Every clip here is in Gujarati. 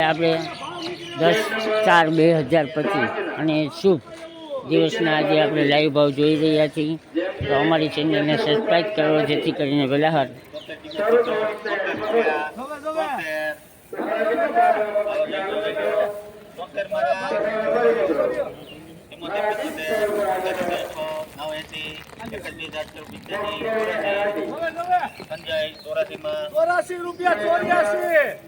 આપણે દસ ચાર બે હજાર પચીસ. અને શુભ દિવસના આજે આપણે લાઈવ ભાવ જોઈ રહ્યા છીએ. તો અમારી ચેનલને સબસ્ક્રાઈબ કરો, જેથી કરીને વહેલા હાર ચોરાસી રૂપિયા ચોર્યાસી.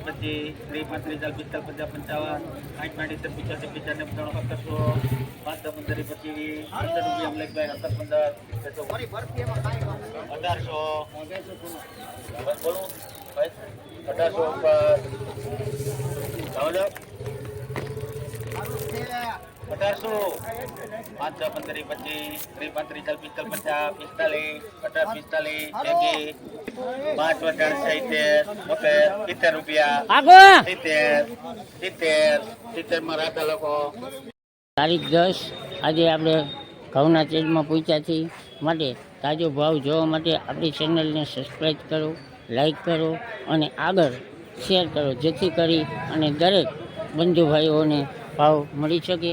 પચીસ ત્રીસ પાંત્રીસ ચાલીસ પિસ્તાલીસ પંચાવન સાઠ પાંત્રીસ સિત્તેર પિચાસી પિચાસી ત્રણ સત્તરસો પાંચસો પંદરી પચીસ પંદર રૂપિયા લઈ ભાઈ સત્તર પંદર અઢારસો બોલું અઢારસો ઉપર સમજો પાંચ પાંચસો પંદર પચીસ ત્રીસ પાંત્રીસ ચાલીસ પચાસ પિસ્તાલીસ અઢાર પિસ્તાલીસ એકી પાંચ વટાણ સિત્તેર બોતેર સિત્તેર રૂપિયા સિત્તેર સિત્તેર સિત્તેરમાં રાતા લોકો. તારીખ દસ આજે આપણે ઘઉંના ચેજમાં પહોંચ્યા છીએ. માટે તાજો ભાવ જોવા માટે આપણી ચેનલને સબસ્ક્રાઈબ કરો લાઈક કરો અને આગળ શેર કરો જેથી કરી અને દરેક બંધુ ભાઈઓને ભાવ મળી શકે.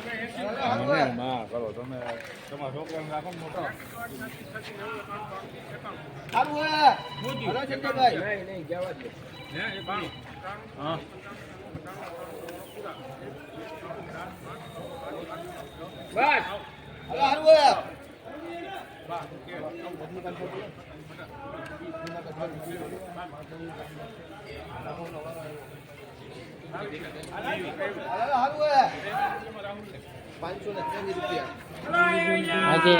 મને ના કરો તમે તમારા છોકરાને રાખો મોટો સારું હે હલો શંકરભાઈ નહીં નહીં જવા દે હે બસ હલો. સારું બસ આજે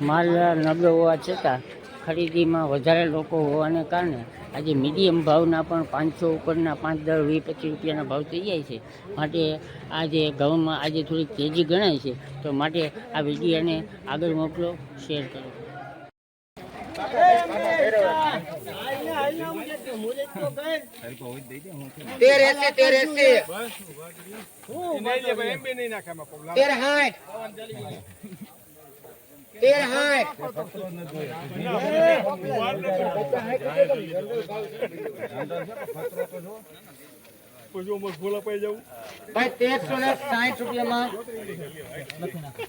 માલ નબળો હોવા છતાં ખરીદીમાં વધારે લોકો હોવાને કારણે આજે મીડિયમ ભાવના પણ પાંચસો ઉપરના પાંચ દસ વીસ પચીસ રૂપિયાના ભાવ થઈ જાય છે. માટે આજે ઘઉંમાં આજે થોડીક તેજી ગણાય છે. તો માટે આ વિડીયોને આગળ મોકલો, શેર કરો. તેર એસી તેર એસી. તેર હાઠ. તેર હાઠ. ભાઈ તેરસો ને સાઠ રૂપિયામાં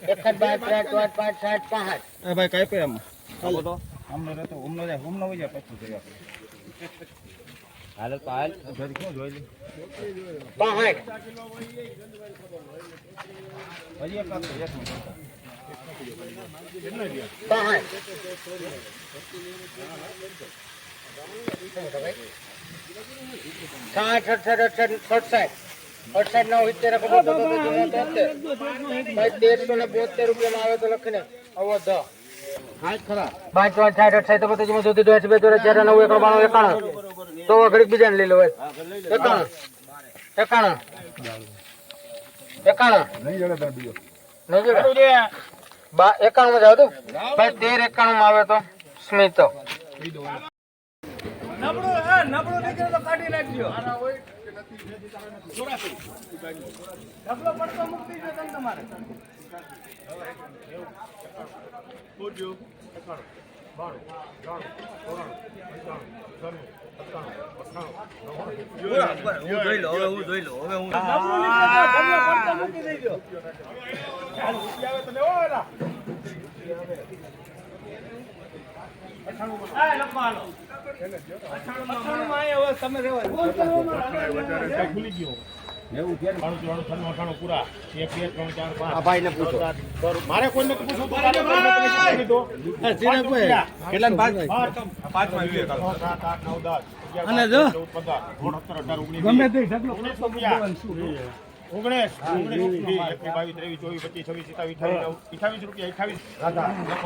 એક જ બાર ત્રણ ચોટ પાંચ સાઠ પાંચ ભાઈ કઈ પે એમ અમને રહેતો જાય હોય જાય પછી હાલ તો ઘર ક્યાં જોઈ લે પાંચ હજી એક એક મિનિટ સાઠ અડસઠ અડસઠ અડસઠ. અડસઠ નવ સિત્તેર ખબર તેરસો ને બોતેર રૂપિયામાં આવે તો લખીને. આવો ધ પાંચ પાંચ સાઠ અડસઠ તો બધું સુધી દોઢ બે ચાર નવ એકડો બાણું એકાણું. તો ઘડીક બીજાને લઈ લો. ભાઈ એકાણું. એકાણું. એકાણું બા એકાણું માં જાવ તું ભાઈ તેર એકાણું માં આવે તો? સ્મિત. નબળો હા નબળો નીકળે તો કાઢી નાખજો. નબળો પડતો મુક્તિ જો તમે તમારે. પડતો મૂકી દેજો. ચાલ, રૂપિયા આવે તો લેવો હા, લખવા મારે કોઈને પૂછવું ગમે તે ઓગણીસ બાવીસ ત્રેવીસ ચોવીસ પચીસ છવ્વીસ સત્તાવીસ અઠાવીસ રૂપિયા અઠાવીસમાં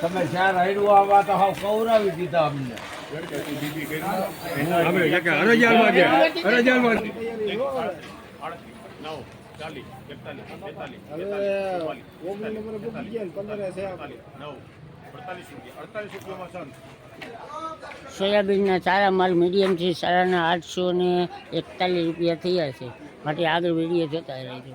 તમે ચાર હાઈડું આવા તો હાવ કૌરાવી દીધા અમને. નવ. ચાલીસ એકતાલીસ તેતાલીસ ચુમ્માલીસ, પિસ્તાલીસ, અડતાલીસ, નવ અડતાલીસ રૂપિયા અડતાલીસ રૂપિયામાં સન સોયાબીનના સારા માલ મીડિયમથી સારાના આઠસો ને એકતાલીસ રૂપિયા થયા છે. માટે આગળ વીડિયો જોતા રહેજો.